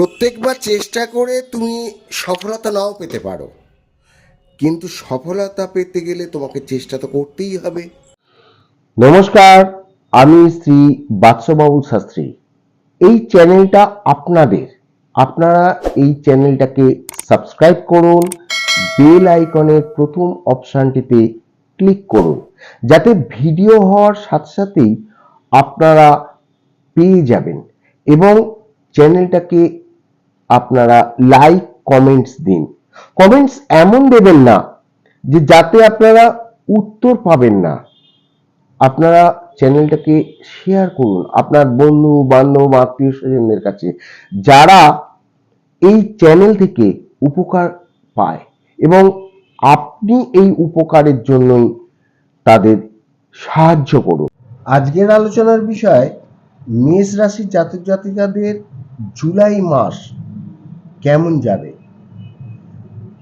প্রত্যেকবার চেষ্টা করে তুমি সফলতা নাও পেতে পারো। কিন্তু সফলতা পেতে গেলে তোমাকে চেষ্টা তো করতেই হবে। নমস্কার, আমি শ্রী বাদশবাবু শাস্ত্রী। এই চ্যানেলটা আপনাদের। আপনারা এই চ্যানেলটাকে সাবস্ক্রাইব করুন, বেল আইকনের প্রথম অপশানটিতে ক্লিক করুন, যাতে ভিডিও হওয়ার সাথে সাথেই আপনারা পেয়ে যাবেন এবং চ্যানেলটাকে আপনারা লাইক কমেন্টস দিন। কমেন্টস এমন দেবেন না যে যাতে আপনারা উত্তর পাবেন না। আপনারা চ্যানেলটাকে শেয়ার করুন। আপনার বন্ধু, বান্ধব, আত্মীয় স্বজনদের কাছে। যারা এই চ্যানেল থেকে উপকার পায় এবং আপনি এই উপকারের জন্যই তাদের সাহায্য করুন। আজকের আলোচনার বিষয় মেষ রাশির জাতক জাতিকাদের জুলাই মাস। কেমন যাবে?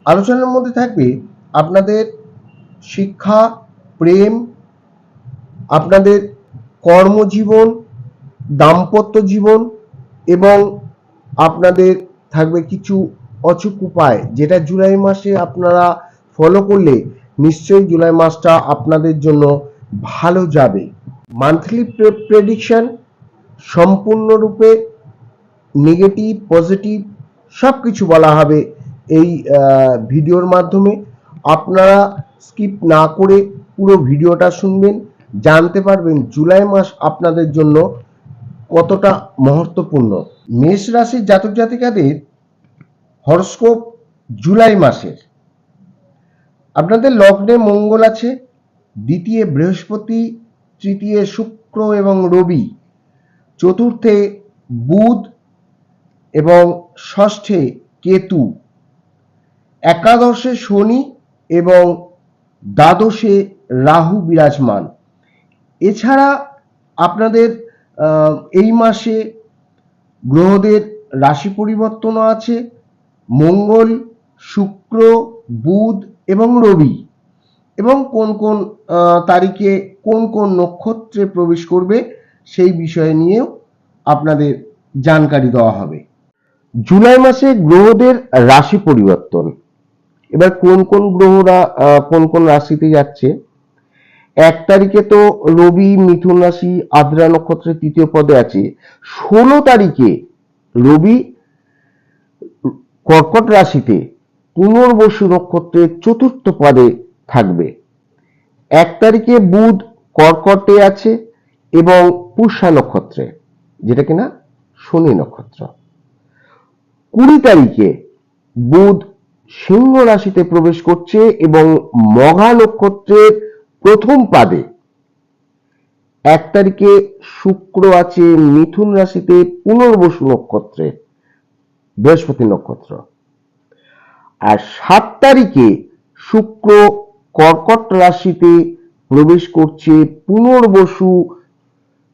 আলোচনার মধ্যে থাকবে আপনাদের শিক্ষা, প্রেম, আপনাদের কর্মজীবন, দাম্পত্য জীবন এবং আপনাদের থাকবে কিছু অচুক উপায় যেটা জুলাই মাসে আপনারা ফলো করলে নিশ্চয়ই জুলাই মাসটা আপনাদের জন্য ভালো যাবে। মান্থলি প্রেডিকশন সম্পূর্ণরূপে নেগেটিভ পজিটিভ সব কিছু বলা হবে এই ভিডিওর মাধ্যমে। আপনারা স্কিপ না করে পুরো ভিডিওটা শুনবেন, জানতে পারবেন জুলাই মাস আপনাদের জন্য কতটা মহত্বপূর্ণ। মেষ রাশির জাতক জাতিকাদের হরস্কোপ জুলাই মাসের। আপনাদের লগ্নে মঙ্গল আছে, দ্বিতীয় বৃহস্পতি, তৃতীয় শুক্র এবং রবি, চতুর্থে বুধ এবং ষষ্ঠে কেতু, একাদশে শনি এবং দ্বাদশে রাহু বিরাজমান। এছাড়া আপনাদের এই মাসে গ্রহদের রাশি পরিবর্তনও আছে। মঙ্গল, শুক্র, বুধ এবং রবি এবং কোন কোন তারিখে কোন কোন নক্ষত্রে প্রবেশ করবে সেই বিষয় নিয়েও আপনাদের জানকারি দেওয়া হবে। জুলাই মাসে গ্রহদের রাশি পরিবর্তন। এবার কোন কোন গ্রহরা কোন কোন রাশিতে যাচ্ছে? এক তারিখে তো রবি, মিথুন রাশি, আদ্রা নক্ষত্রের তৃতীয় পদে আছে। ষোলো তারিখে রবি কর্কট রাশিতে, পুনর্বসু নক্ষত্রের চতুর্থ পদে থাকবে। এক তারিখে বুধ কর্কটে আছে এবং পুষা নক্ষত্রে, যেটা কিনা শনি নক্ষত্র। কুড়ি তারিখে বুধ সিংহ রাশিতে প্রবেশ করছে এবং মঘা নক্ষত্রের প্রথম পাদে। এক তারিখে শুক্র আছে মিথুন রাশিতে পুনর্বসু নক্ষত্রে, বৃহস্পতি নক্ষত্র। আর সাত তারিখে শুক্র কর্কট রাশিতে প্রবেশ করছে পুনর্বসু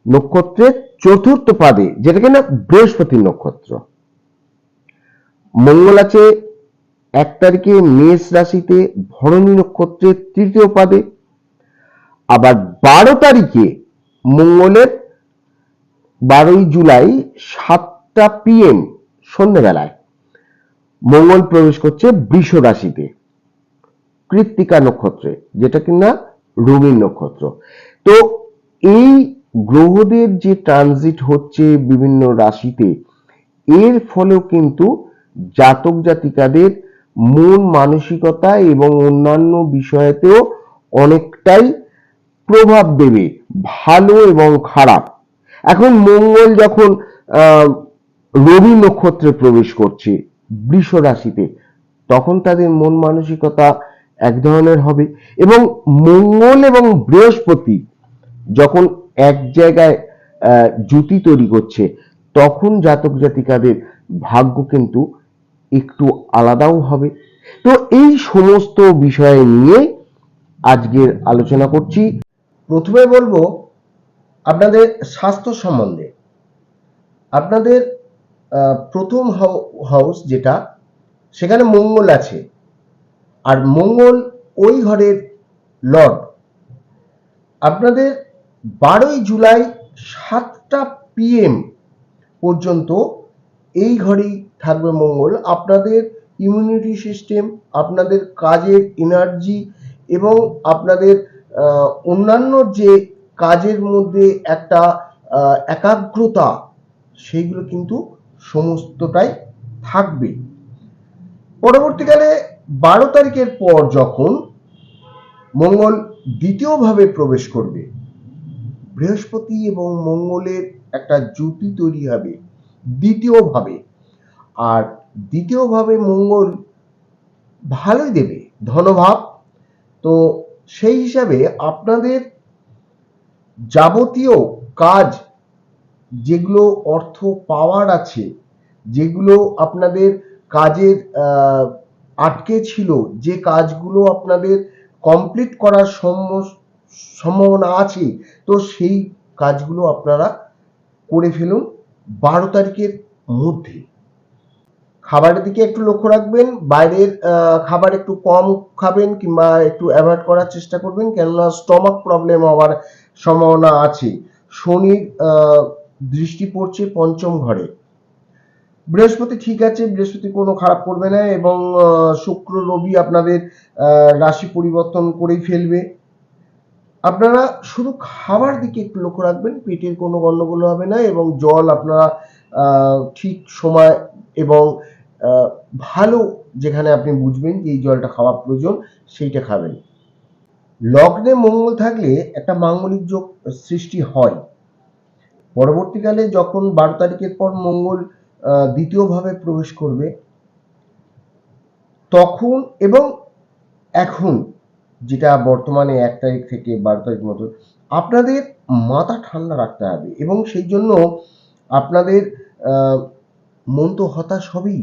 নক্ষত্রের চতুর্থ পাদে যেটা কিনা বৃহস্পতি নক্ষত্র। মঙ্গল আছে, এক তারিখে মেষ রাশিতে ভরণী নক্ষত্রের তৃতীয় পাদে। আবার বারো তারিখে মঙ্গলের বারোই জুলাই সাতটা পিএম সন্ধ্যেবেলায় মঙ্গল প্রবেশ করছে বৃষ রাশিতে, কৃত্তিকা নক্ষত্রে, যেটা কিনা রবীন নক্ষত্র। তো এই গ্রহদের যে ট্রানজিট হচ্ছে বিভিন্ন রাশিতে, এর ফলেও কিন্তু জাতক জাতিকাদের মন মানসিকতা এবং অন্যান্য বিষয়েতেও অনেকটাই প্রভাব দেবে, ভালো এবং খারাপ। এখন মঙ্গল যখন রবি নক্ষত্রে প্রবেশ করছে, বৃষ রাশিতে, তখন তাদের মন মানসিকতা এক ধরনের হবে এবং মঙ্গল এবং বৃহস্পতি যখন এক জায়গায় জুতি তৈরি করছে, তখন জাতক জাতিকাদের ভাগ্য কিন্তু একটু আলাদাও হবে। তো এই সমস্ত বিষয় নিয়ে আজকের আলোচনা করছি। প্রথমে বলব, আপনাদের স্বাস্থ্য সম্বন্ধে। আপনাদের প্রথম হাউ- হাউস যেটা, সেখানে মঙ্গল আছে। আর মঙ্গল ওই ঘরের লর্ড। আপনাদের বারোই জুলাই সাতটা পিএম পর্যন্ত এই ঘরেই থাকবে মঙ্গল। আপনাদের ইমিউনিটি সিস্টেম আপনাদের কাজের এনার্জি এবং আপনাদের অন্যান্য যে কাজের মধ্যে একটা একাগ্রতা, সেইগুলো কিন্তু সমস্তটাই থাকবে। পরবর্তীকালে বারো তারিখের পর যখন মঙ্গল দ্বিতীয়ভাবে প্রবেশ করবে, বৃহস্পতি এবং মঙ্গলের একটা জুতি তৈরি হবে, দ্বিতীয়ভাবে। আর দ্বিতীয়ভাবে মঙ্গল ভালোই দেবে, ধনভাব। তো সেই হিসাবে আপনাদের যাবতীয় কাজ, যেগুলো অর্থ পাওয়ার আছে, যেগুলো আপনাদের কাজের আটকে ছিল, যে কাজগুলো আপনাদের কমপ্লিট করার সম্ভাবনা আছে, তো সেই কাজগুলো আপনারা করে ফেলুন বারো তারিখের মধ্যে। খাবারের দিকে একটু লক্ষ্য রাখবেন, বাইরের খাবার একটু কম খাবেন কিংবা একটু অ্যাভয়েড করার চেষ্টা করবেন, কেননা স্টমাক প্রবলেম হওয়ার সম্ভাবনা আছে। শনির দৃষ্টি পড়ছে পঞ্চম ঘরে। বৃহস্পতি ঠিক আছে, বৃহস্পতি কোনো খারাপ করবে না এবং শুক্র, রবি আপনাদের রাশি পরিবর্তন করেই ফেলবে। আপনারা শুধু খাবার দিকে একটু লক্ষ্য রাখবেন, পেটের কোনো গণ্ডগোল হবে না এবং জল আপনারা ঠিক সময় এবং ভালো যেখানে আপনি বুঝবেন যে এই জলটা খাওয়া প্রয়োজন, সেইটা খাবেন। লগ্নে মঙ্গল থাকলে একটা মাঙ্গলিক যোগ সৃষ্টি হয়। পরবর্তীকালে যখন বারো তারিখের পর মঙ্গল দ্বিতীয়ভাবে প্রবেশ করবে, তখন এবং এখন, যেটা বর্তমানে এক তারিখ থেকে বারো তারিখ মতো, আপনাদের মাথা ঠান্ডা রাখতে হবে এবং সেই জন্য আপনাদের মন তো হতাশ হবেই।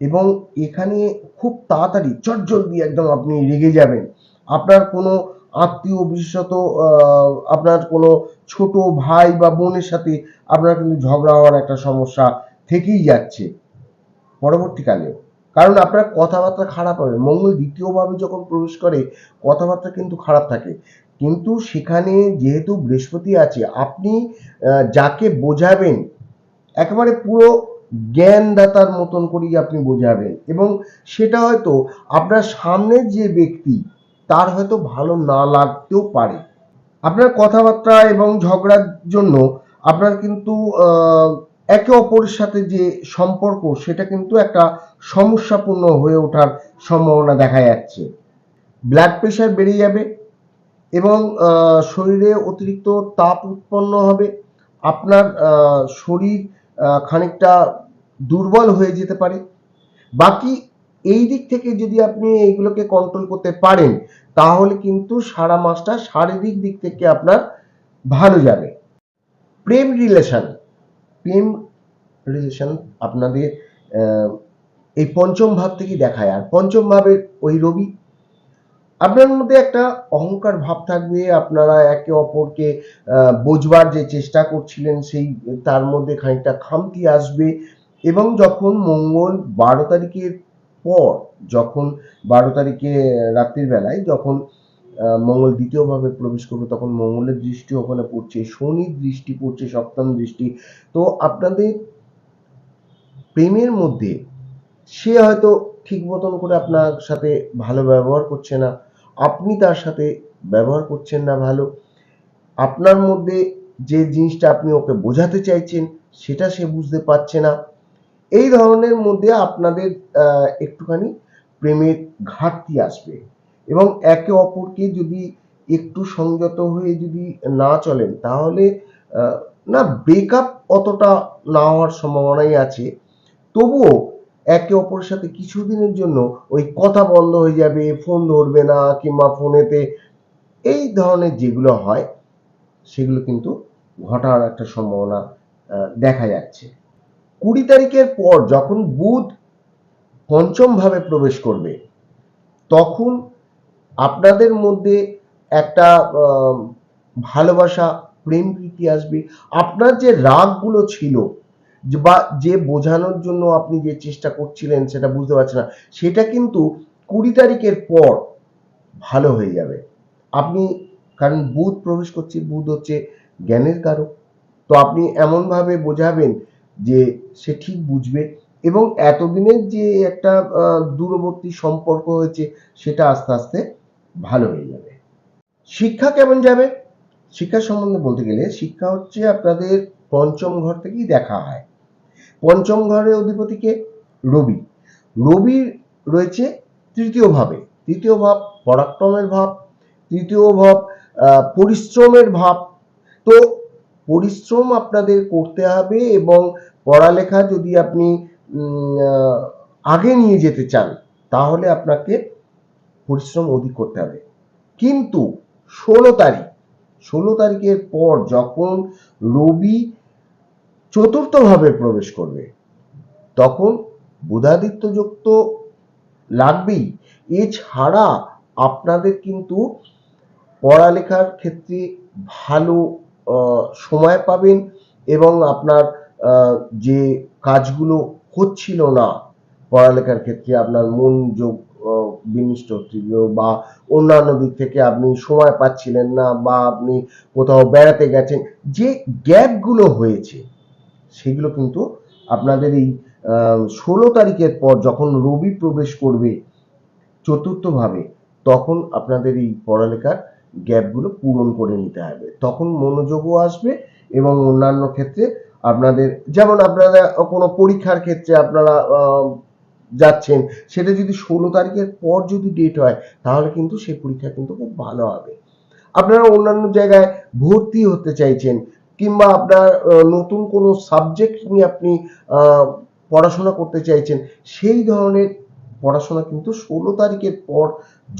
এবং এখানে খুব তাড়াতাড়ি চটজলদি একদম আপনি রেগে যাবেন। আপনার কোনো আত্মীয় বিশেষত আপনার কোনো ছোট ভাই বা বোনের সাথে আপনার কিন্তু ঝগড়া হওয়ার একটা সমস্যা থেকেই যাচ্ছে পরবর্তীকালে। কারণ আপনার কথাবার্তা খারাপ হবে। মঙ্গল দ্বিতীয়ভাবে যখন প্রবেশ করে, কথাবার্তা কিন্তু খারাপ থাকে। কিন্তু সেখানে যেহেতু বৃহস্পতি আছে, আপনি যাকে বোঝাবেন, একেবারে পুরো জ্ঞানদাতার মতন করেই আপনি বোঝাবেন। এবং সেটা হয়তো আপনার সামনের যে ব্যক্তি, তার হয়তো ভালো না লাগতেও পারে। আপনার কথাবার্তা এবং ঝগড়ার জন্য আপনার কিন্তু একে অপরের সাথে যে সম্পর্ক, সেটা কিন্তু একটা সমস্যাপূর্ণ হয়ে ওঠার সম্ভাবনা দেখা যাচ্ছে। ব্লাড প্রেশার বেড়ে যাবে এবং শরীরে অতিরিক্ত তাপ উৎপন্ন হবে। আপনার শরীর খানিকটা দুর্বল হয়ে যেতে পারে। বাকি এই দিক থেকে যদি আপনি এইগুলোকে কন্ট্রোল করতে পারেন, তাহলে কিন্তু সারা মাসটা শারীরিক দিক থেকে আপনার ভালো যাবে। প্রেম রিলেশন প্রেম রিলেশন আপনাদের এই পঞ্চম ভাব থেকেই দেখায়। আর পঞ্চম ভাবের ওই রবি আপনার মধ্যে একটা অহংকার ভাব থাকবে, আপনারা একে অপরকে বোঝবার যে চেষ্টা করছিলেন সেই, তার মধ্যে খানিকটা খামতি আসবে এবং যখন মঙ্গল বারো তারিখের পর, যখন বারো তারিখে রাত্রির বেলায় যখন মঙ্গল দ্বিতীয়ভাবে প্রবেশ করবে, তখন মঙ্গলের দৃষ্টি ওখানে পড়ছে, শনির দৃষ্টি পড়ছে, সপ্তম দৃষ্টি। তো আপনাদের প্রেমের মধ্যে সে হয়তো ঠিক মতন করে আপনার সাথে ভালো ব্যবহার করছে না। আপনি তার সাথে ব্যবহার করছেন না ভালো। আপনার মধ্যে যে জিনিসটা আপনি ওকে বোঝাতে চাইছেন, সেটা সে বুঝতে পারছে না। এই ধরনের মধ্যে আপনাদের একটুখানি প্রেমের ঘাটতি আসবে এবং একে অপরকে যদি একটু সংযত হয়ে যদি না চলেন, তাহলে না ব্রেকআপ অতটা না হওয়ার সম্ভাবনাই আছে। তবুও একে অপরের সাথে কিছুদিনের জন্য ওই কথা বন্ধ হয়ে যাবে ফোন ধরবে না কিংবা ফোনেতে এই ধরনের যেগুলো হয়, সেগুলো কিন্তু ঘটার একটা সম্ভাবনা দেখা যাচ্ছে। কুড়ি তারিখের পর যখন বুধ পঞ্চম ভাবে প্রবেশ করবে, তখন আপনাদের মধ্যে একটা ভালোবাসা প্রেম প্রীতি আসবে। আপনার যে রাগগুলো ছিল বা যে বোঝানোর জন্য আপনি যে চেষ্টা করছিলেন সেটা বুঝতে পারছেন না। সেটা কিন্তু কুড়ি তারিখের পর ভালো হয়ে যাবে। আপনি, কারণ বুধ প্রবেশ করছে, বুধ হচ্ছে জ্ঞানের কারক। তো আপনি এমনভাবে বোঝাবেন যে সে ঠিক বুঝবে এবং এতদিনের যে একটা দূরবর্তী সম্পর্ক হয়েছে সেটা আস্তে আস্তে ভালো হয়ে যাবে। শিক্ষা কেমন যাবে? শিক্ষা সম্বন্ধে বলতে গেলে শিক্ষা হচ্ছে আপনাদের পঞ্চম ঘর থেকেই দেখা হয়। পঞ্চম ঘরের অধিপতিকে রবি। রবি রয়েছে তৃতীয় ভাবে। তৃতীয় ভাব পরাক্রমের ভাব, তৃতীয় ভাব পরিশ্রমের ভাব। তো পরিশ্রম আপনাদের করতে হবে এবং পড়ালেখা যদি আপনি আগে নিয়ে যেতে চান, তাহলে আপনাকে পরিশ্রম অধিক করতে হবে। কিন্তু ষোলো তারিখ, ষোলো তারিখের পর যখন রবি চতুর্থভাবে প্রবেশ করবে। তখন বুধাদিত্য যোগ তো লাগবেই। এছাড়া আপনাদের কিন্তু পড়ালেখার ক্ষেত্রে ভালো সময় পাবেন এবং আপনার যে কাজগুলো হচ্ছিল না পড়ালেখার ক্ষেত্রে, আপনার মন যোগ বিনিষ্ট হচ্ছিল বা অন্যান্য দিক থেকে আপনি সময় পাচ্ছিলেন না বা আপনি কোথাও বেড়াতে গেছেন, যে গ্যাপগুলো হয়েছে সেগুলো কিন্তু আপনাদের এই ষোলো তারিখের পর যখন রবি প্রবেশ করবে চতুর্থভাবে, তখন আপনাদের এই পড়ালেখার গ্যাপগুলো পূরণ করে নিতে হবে। তখন মনোযোগও আসবে এবং অন্যান্য ক্ষেত্রে আপনাদের, যেমন আপনারা কোনো পরীক্ষার ক্ষেত্রে আপনারা যাচ্ছেন, সেটা যদি ষোলো তারিখের পর যদি ডেট হয়, তাহলে কিন্তু সেই পরীক্ষা কিন্তু খুব ভালো হবে। আপনারা অন্যান্য জায়গায় ভর্তি হতে চাইছেন কিংবা আপনার নতুন কোনো সাবজেক্ট নিয়ে আপনি পড়াশোনা করতে চাইছেন, সেই ধরনের পড়াশোনা কিন্তু ষোলো তারিখের পর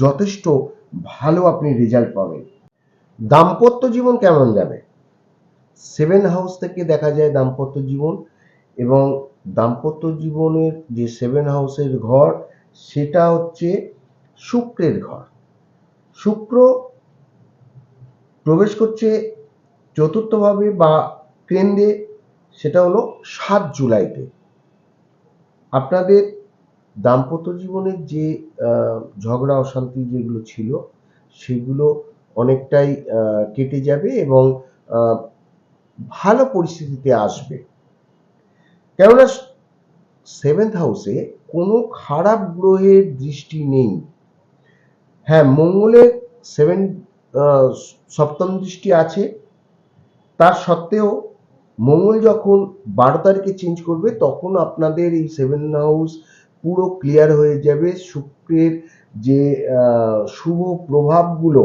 যথেষ্ট ভালো আপনি রেজাল্ট পাবেন। দাম্পত্য জীবন কেমন যাবে? সেভেন হাউস থেকে দেখা যায় দাম্পত্য জীবন এবং দাম্পত্য জীবনের যে সেভেন হাউসের ঘর, সেটা হচ্ছে শুক্রের ঘর। শুক্র প্রবেশ করছে চতুর্থভাবে বা কেন্দ্রে সেটা হলো সাত জুলাইতে। আপনাদের দাম্পত্য জীবনের যে ঝগড়া, অশান্তি যেগুলো ছিল, সেগুলো অনেকটাই কেটে যাবে এবং ভালো পরিস্থিতিতে আসবে। কেননা সেভেন্থ হাউসে কোনো খারাপ গ্রহের দৃষ্টি নেই। হ্যাঁ মঙ্গলের সেভেন সপ্তম দৃষ্টি আছে তার সত্ত্বেও মঙ্গল যখন বারো তারিখে চেঞ্জ করবে, তখন আপনাদের এই সেভেন হাউস পুরো ক্লিয়ার হয়ে যাবে। শুক্রের যে শুভ প্রভাবগুলো,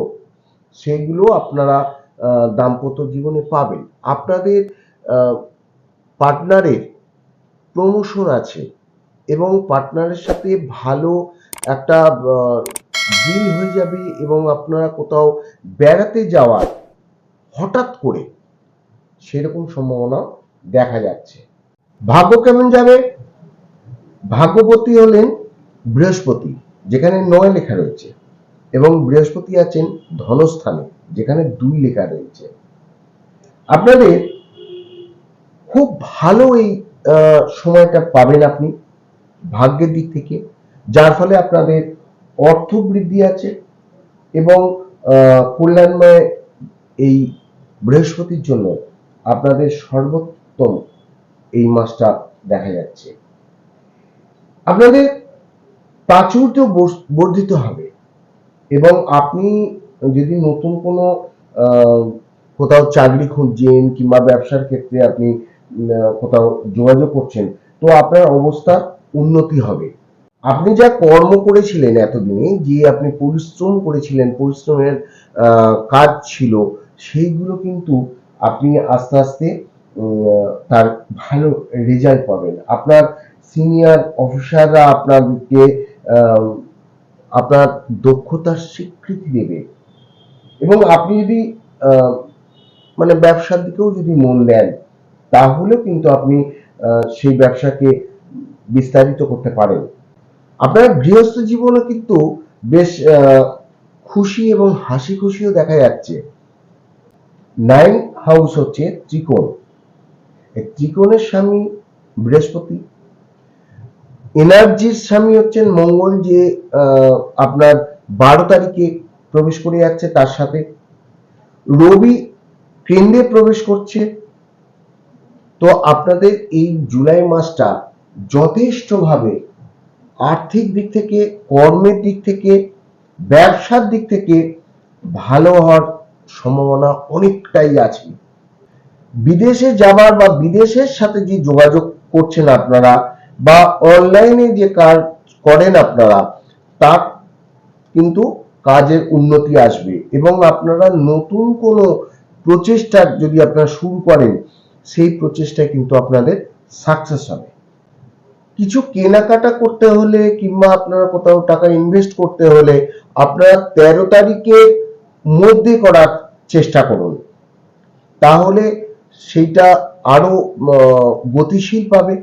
সেগুলো আপনারা দাম্পত্য জীবনে পাবেন। আপনাদের পার্টনারের প্রমোশন আছে এবং পার্টনারের সাথে ভালো একটা ডিল হয়ে যাবে এবং আপনারা কোথাও বেড়াতে যাওয়ার হঠাৎ করে সেরকম সম্ভাবনা দেখা যাচ্ছে। ভাগ্য কেমন যাবে? ভাগ্যপতি হলেন বৃহস্পতি, যেখানে নয় লেখা রয়েছে এবং বৃহস্পতি আছেন ধনস্থানে, যেখানে দুই লেখা রয়েছে। আপনাদের খুব ভালো এই সময়টা পাবেন আপনি ভাগ্যের দিক থেকে, যার ফলে আপনাদের অর্থ বৃদ্ধি আছে এবং কল্যাণময় এই বৃহস্পতির জন্য আপনাদের সর্বোত্তম এই মাসটা দেখা যাচ্ছে। আপনাদের প্রাচুর্য বর্ধিত হবে এবং আপনি যদি নতুন কোনো কোথাও চাকরি খুঁজছেন কিংবা ব্যবসার ক্ষেত্রে আপনি কোথাও যোগাযোগ করছেন, তো আপনার অবস্থা উন্নতি হবে। আপনি যা কর্ম করেছিলেন এতদিনে, যে আপনি পরিশ্রম করেছিলেন, পরিশ্রমের কাজ ছিল, সেইগুলো কিন্তু আপনি আস্তে আস্তে তার ভালো রেজাল্ট পাবেন। আপনার সিনিয়র অফিসাররা আপনাদেরকে আহ, আপনার দক্ষতার স্বীকৃতি দেবে। এবং আপনি যদি মানে ব্যবসার দিকেও যদি মন দেন তাহলেও কিন্তু আপনি সেই ব্যবসাকে বিস্তারিত করতে পারেন। আপনার গৃহস্থ জীবনে কিন্তু বেশ খুশি এবং হাসি খুশিও দেখা যাচ্ছে। নাইন হাউস হচ্ছে ত্রিকোণ। ত্রিকোণের স্বামী বৃহস্পতি। এনার্জির স্বামী হচ্ছেন মঙ্গল যে আপনার বারো তারিখে প্রবেশ করে যাচ্ছে তার সাথে। রবি কেন্দ্রে প্রবেশ করছে। তো আপনাদের এই জুলাই মাসটা যথেষ্টভাবে আর্থিক দিক থেকে, কর্মের দিক থেকে, ব্যবসার দিক থেকে ভালো হওয়ার সম্ভাবনা অনেকটাই আছে। বিদেশে যাবার বা বিদেশের সাথে যে যোগাযোগ করছেন আপনারা বা অনলাইনে যে কাজ করেন আপনারা, তার কিন্তু কাজের উন্নতি আসবে এবং আপনারা নতুন কোনো প্রচেষ্টা যদি আপনারা শুরু করেন, সেই প্রচেষ্টায় কিন্তু আপনাদের সাকসেস হবে। কিছু কেনাকাটা করতে হলে কিংবা আপনারা কোথাও টাকা ইনভেস্ট করতে হলে আপনারা তেরো তারিখের মধ্যে করার চেষ্টা করুন। তাহলে সেইটা আরও গতিশীল পাবে।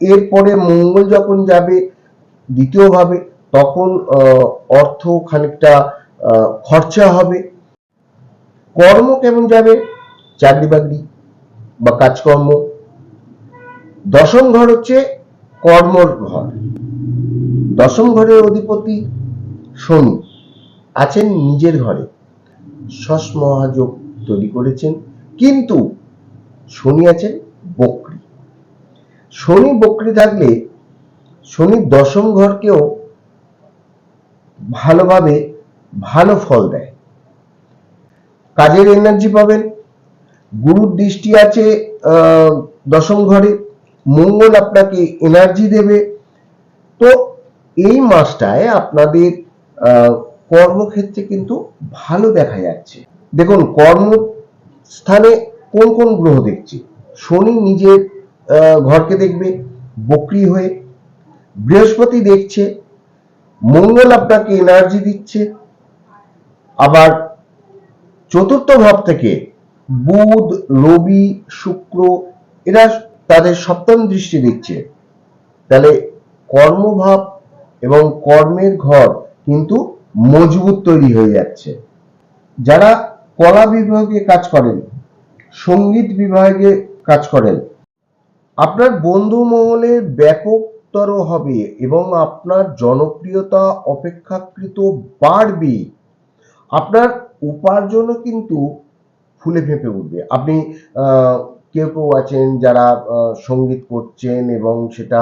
এরপরে মঙ্গল যখন যাবে দ্বিতীয়ভাবে তখন অর্থ খানিকটা খরচা হবে। কর্ম কেমন যাবে? চাকরি বাকরি বা কাজকর্ম। দশম ঘর হচ্ছে কর্মর ঘর। দশম ঘরের অধিপতি শনি। আছেন নিজের ঘরে। শস মহাযোগ তৈরি করেছেন, কিন্তু শনি আছেন বক্রী। শনি বক্রী থাকলে শনি দশম ঘরকেও ভালোভাবে ভালো ফল দেয়। কাজের এনার্জি পাবেন, গুরুর দৃষ্টি আছে দশম ঘরে, মঙ্গল আপনাকে এনার্জি দেবে। তো এই মাসটায় আপনাদের কর্মক্ষেত্রে কিন্তু ভালো দেখা যাচ্ছে। দেখুন, কর্মস্থানে কোন কোন গ্রহ দেখছি? শনি নিজের ঘরকে দেখবে, বক্রি হয়ে। বৃহস্পতি দেখছে, মঙ্গল আপনাকে এনার্জি দিচ্ছে। আবার চতুর্থ ভাব থেকে বুধ, রবি, শুক্র, এরা তাদের সপ্তম দৃষ্টি দিচ্ছে। তাহলে কর্মভাব এবং কর্মের ঘর কিন্তু মজবুত তৈরি হয়ে যাচ্ছে। যারা কলা বিভাগে কাজ করেন, সংগীত বিভাগে কাজ করেন, আপনার বন্ধু মহলে ব্যাপকতর হবে এবং আপনার জনপ্রিয়তা অপেক্ষাকৃত বাড়বে। আপনার উপার্জনও কিন্তু ফুলে ফেঁপে উঠবে। আপনি কেউ কেউ আছেন যারা সংগীত করছেন এবং সেটা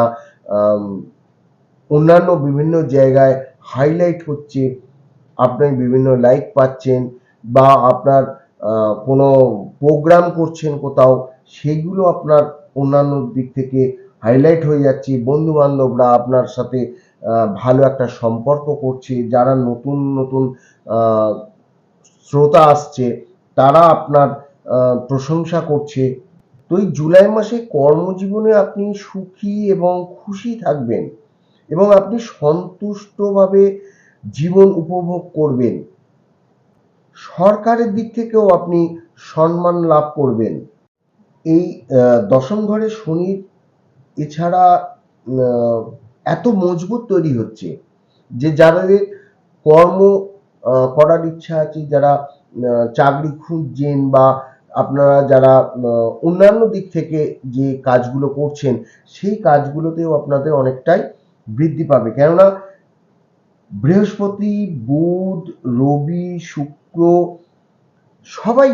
অন্যান্য বিভিন্ন জায়গায় হাইলাইট হচ্ছে, আপনি বিভিন্ন লাইক পাচ্ছেন বা আপনার কোনো প্রোগ্রাম করছেন কোথাও, সেগুলো আপনার অন্যান্য দিক থেকে হাইলাইট হয়ে যাচ্ছে। বন্ধু বান্ধবরা আপনার সাথে ভালো একটা সম্পর্ক করছে, যারা নতুন নতুন শ্রোতা আসছে, তারা আপনার প্রশংসা করছে। তো এই জুলাই মাসে কর্মজীবনে আপনি সুখী এবং খুশি থাকবেন। এবং আপনি সন্তুষ্টভাবে জীবন উপভোগ করবেন। সরকারের দিক থেকেও আপনি সম্মান লাভ করবেন। এই দশম ঘরে শনির এছাড়া এত মজবুত তৈরি হচ্ছে যে যাদের কর্ম করার ইচ্ছা আছে, যারা চাকরি খুঁজছেন বা আপনারা যারা অন্যান্য দিক থেকে যে কাজগুলো করছেন, সেই কাজগুলোতেও আপনাদের অনেকটাই বৃদ্ধি পাবে। কেননা বৃহস্পতি, বুধ, রবি, শুক্র সবাই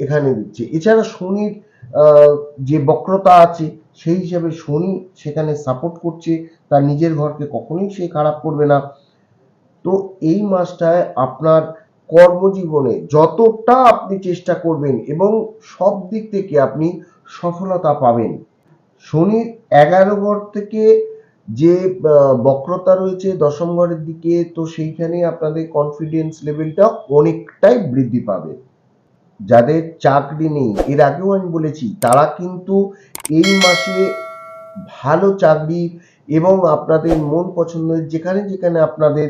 এখানে দিচ্ছে। এছাড়া শনির যে বক্রতা আছে, সেই হিসাবে শনি সেখানে সাপোর্ট করছে। তার নিজের ঘরকে কখনোই সে খারাপ করবে না। তো এই মাসটায় আপনার কর্মজীবনে যতটা আপনি চেষ্টা করবেন এবং সব দিক থেকে আপনি সফলতা পাবেন। শনির এগারো ঘর থেকে যে বক্রতা রয়েছে দশম ঘরের দিকে, তো সেইখানে আপনাদের কনফিডেন্স লেভেলটা অনেকটাই বৃদ্ধি পাবে। যাদের চাকরি নেই, এর আগেও আমি বলেছি, তারা কিন্তু এই মাসে ভালো চাকরি এবং আপনাদের মন পছন্দের যেখানে যেখানে আপনাদের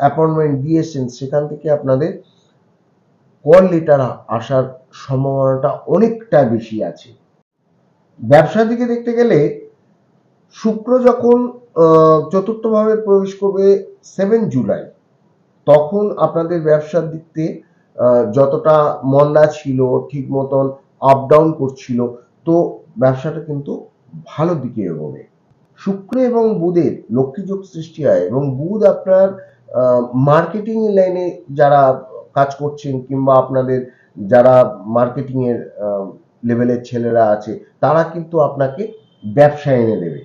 অ্যাপয়েন্টমেন্ট দিয়েছেন সেখান থেকে আপনাদের কল লেটার আসার সম্ভাবনাটা অনেকটা বেশি আছে। ব্যবসার দিকে দেখতে গেলে শুক্র যখন চতুর্থভাবে প্রবেশ করবে সেভেন জুলাই তখন আপনাদের ব্যবসার দিক থেকে যতটা মন্দা ছিল, ঠিক মতন আপ ডাউন করছিল, তো ব্যবসাটা কিন্তু ভালো দিকে এগোবে। শুক্র এবং বুধের লক্ষ্মীযোগ সৃষ্টি হয় এবং বুধ আপনার মার্কেটিং লাইনে যারা কাজ করছেন কিংবা আপনাদের যারা মার্কেটিং এর লেভেলের ছেলেরা আছে, তারা কিন্তু আপনাকে ব্যবসা এনে দেবে।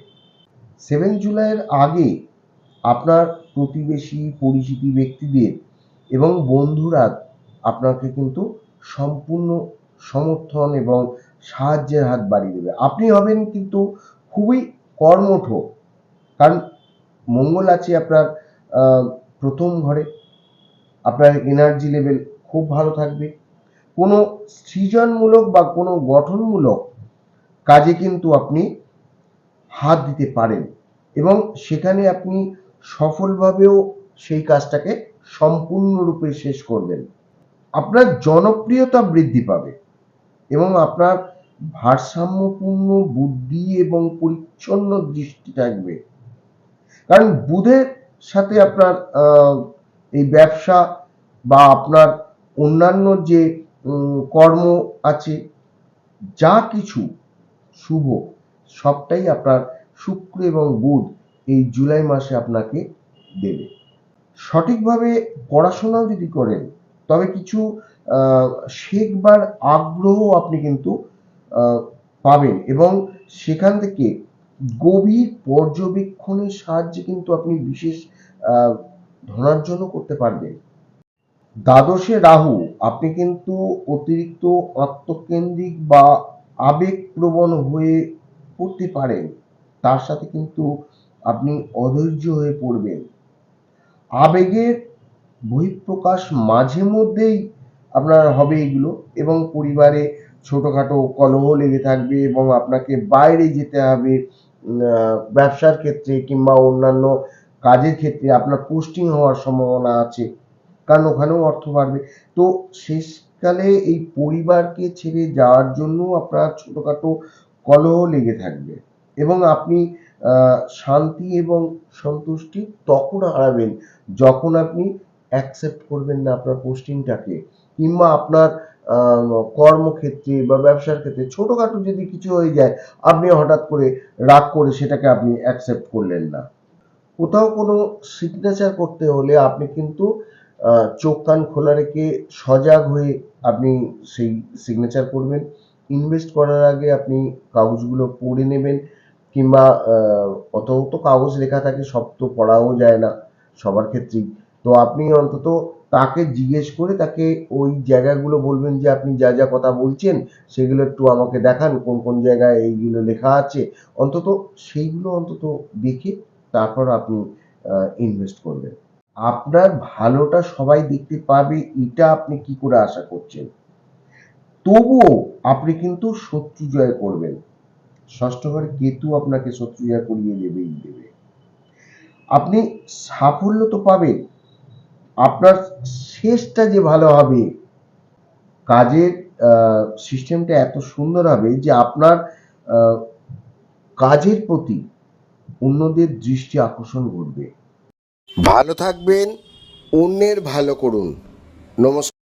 সেভেন জুলাইয়ের আগে আপনার প্রতিবেশী, পরিচিতি ব্যক্তিদের এবং বন্ধুরা আপনাকে কিন্তু সম্পূর্ণ সমর্থন এবং সাহায্যের হাত বাড়িয়ে দেবে। আপনি হবেন কিন্তু খুবই কর্মঠ, কারণ মঙ্গল আছে আপনার প্রথম ঘরে। আপনার এনার্জি লেভেল খুব ভালো থাকবে। কোনো সৃজনমূলক বা কোনো গঠনমূলক কাজে কিন্তু আপনি হাত দিতে পারেন এবং সেখানে আপনি সফলভাবেও সেই কাজটাকে সম্পূর্ণরূপে শেষ করবেন। আপনার জনপ্রিয়তা বৃদ্ধি পাবে এবং আপনার ভারসাম্যপূর্ণ বুদ্ধি এবং পরিচ্ছন্ন দৃষ্টি থাকবে। কারণ বুধের সাথে আপনার এই ব্যবসা বা আপনার অন্যান্য যে কর্ম আছে, যা কিছু শুভ সবটাই আপনার শুক্র এবং বুধ এই জুলাই মাসে আপনাকে দেবে। সঠিকভাবে পড়াশোনাও যদি করেন, তবে কিছু শেখবার আগ্রহ আপনি কিন্তু পাবেন এবং সেখান থেকে গভীর পর্যবেক্ষণের সাহায্যে কিন্তু আপনি বিশেষ ধনার্জনও করতে পারবেন। দ্বাদশে রাহু, আপনি কিন্তু অতিরিক্ত আত্মকেন্দ্রিক বা আবেগপ্রবণ হয়ে পড়তে পারেন তার সাথে কিন্তু আপনি অধৈর্য হয়ে পড়বেন। আবেগের বহিঃপ্রকাশ মাঝে মধ্যেই আপনার হবে এগুলো এবং পরিবারে ছোটোখাটো কলহ লেগে থাকবে এবং আপনাকে বাইরে যেতে হবে ব্যবসার ক্ষেত্রে কিংবা অন্যান্য কাজের ক্ষেত্রে আপনার পোস্টিং হওয়ার সম্ভাবনা আছে, কারণ ওখানেও অর্থ বাড়বে। তো শেষকালে এই পরিবারকে ছেড়ে যাওয়ার জন্য আপনার ছোটোখাটো কলহ লেগে থাকবে। এবং আপনি শান্তি এবং সন্তুষ্টি তখন হারাবেন যখন আপনি অ্যাকসেপ্ট করবেন না আপনার পোস্টিংটাকে কিংবা আপনার কর্মক্ষেত্রে বা ব্যবসার ক্ষেত্রে। ছোটোখাটো যদি কিছু হয়ে যায়, আপনি হঠাৎ করে রাগ করে সেটাকে আপনি অ্যাকসেপ্ট করলেন না। কোথাও কোনো সিগনেচার করতে হলে আপনি কিন্তু চোখ কান খোলা রেখে সজাগ হয়ে আপনি সেই সিগনেচার করবেন। ইনভেস্ট করার আগে আপনি কাগজগুলো পড়ে নেবেন কিংবা অত তো কাগজ লেখা থাকে, সব তো পড়াও যায় না সবার ক্ষেত্রেই। তো আপনি অন্তত তাকে জিজ্ঞেস করে তাকে ওই জায়গাগুলো বলবেন যে আপনি যা যা কথা বলছেন, সেগুলো একটু আমাকে দেখান, কোন কোন জায়গায় এইগুলো লেখা আছে। অন্তত সেইগুলো অন্তত দেখে তারপর আপনি ইনভেস্ট করবেন। আপনার ভালোটা সবাই দেখতে পাবে, এটা আপনি কি করে আশা করছেন? তবুও আপনি কিন্তু শত্রু জয় করবেন। ষষ্ঠ ঘরে কেতু আপনাকে শত্রু জয় করিয়ে দেবেই দেবে। আপনি সাফল্য তো পাবেন। আপনার শেষটা যে ভালো হবে, কাজের সিস্টেমটা এত সুন্দর হবে যে আপনার কাজের প্রতি অন্যদের দৃষ্টি আকর্ষণ ঘটবে। ভালো থাকবেন, অন্যের ভালো করুন। নমস্কার।